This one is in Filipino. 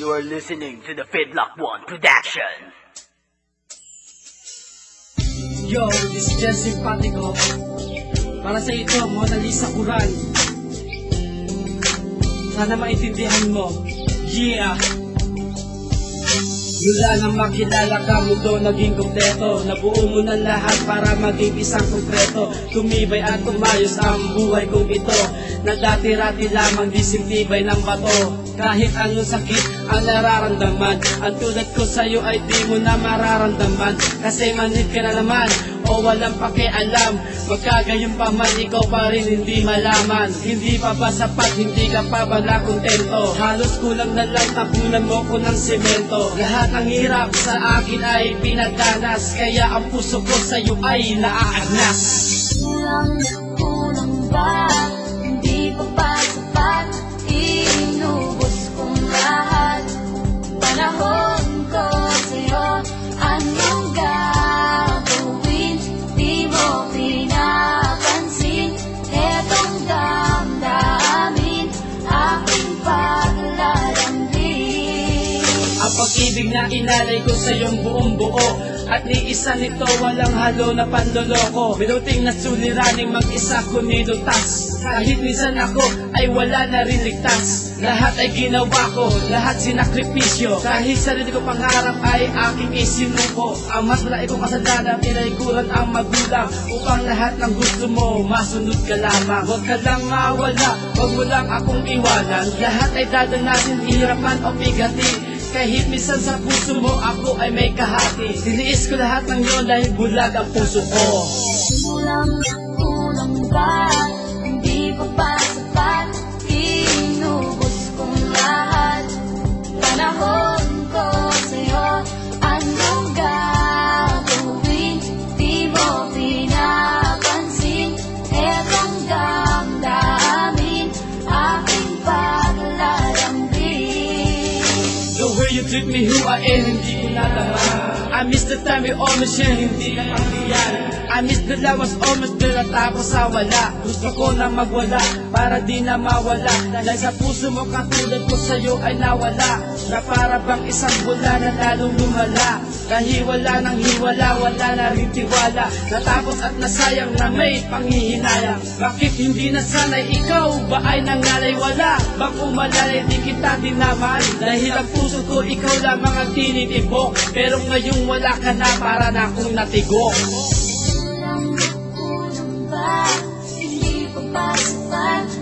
You're listening to the Fidlock One production. Yo, this is Jen Simpatico. Para sa ito, Mona Lisa Quran. Sana maintindihan mo. Yeah! Mula nang makilala ka, mundo naging kompleto Nabuo mo ng lahat para maging isang konkreto Tumibay at tumayos ang buhay kong ito Na dati-rati lamang disintibay ng bato Kahit anong sakit ang nararamdaman Ang tulad ko sa'yo ay di mo na mararamdaman. Kasi manhid ka na naman o walang pakialam. Magkagayon pa man ikaw pa rin hindi malaman. Hindi pa ba sapat, hindi ka pa ba nakontento? Halos kulang na lang tapunan mo ko ng semento. Lahat ng hirap sa akin ay pinagdanas. Kaya ang puso ko sa'yo ay naaagnas Kulang na kulang ba? Pag-ibig na inalay ko sa iyong buong buo. At ni isa nito walang halo na panloloko. Minuting na suliraning mag-isa ko nilutas Kahit minsan ako ay wala na rin ligtas. Lahat ay ginawa ko, lahat sinakripisyo. Kahit sarili ko pangarap ay aking isinuko. Ang mas malaki kong kasalanan, tinaykuran ang magulang. Upang lahat ng gusto mo, masunod ka lamang. Huwag ka lang mawala, huwag mo lang akong iwanan. Lahat ay dadanasin, hirapan o bigati kahit minsan sa puso mo ako ay may kahati. Tiniis ko lahat ng yon dahil bulag ang puso ko. Kulang you treat me, who I am, hindi ko nadama I miss the time we almost share, hindi ka pangdiyan I miss the love was almost there at tapos sa wala. Gusto ko na magwala, para di na mawala. Dahil sa puso mo katulad ko sa'yo ay nawala. Na para bang isang bula na lalong lumala. Dahil wala nang hiwala, wala na rin tiwala. Natapos at nasayang na may panghihinayang Bakit hindi na sanay ikaw ba ay nangalay? Wala Bang umalalay di kita dinaman Dahil ang puso ko ikaw lamang ang tinitibok. Pero ngayong wala ka na para na akong natigok Kulang na kulang ba? Hindi pa ba sapat?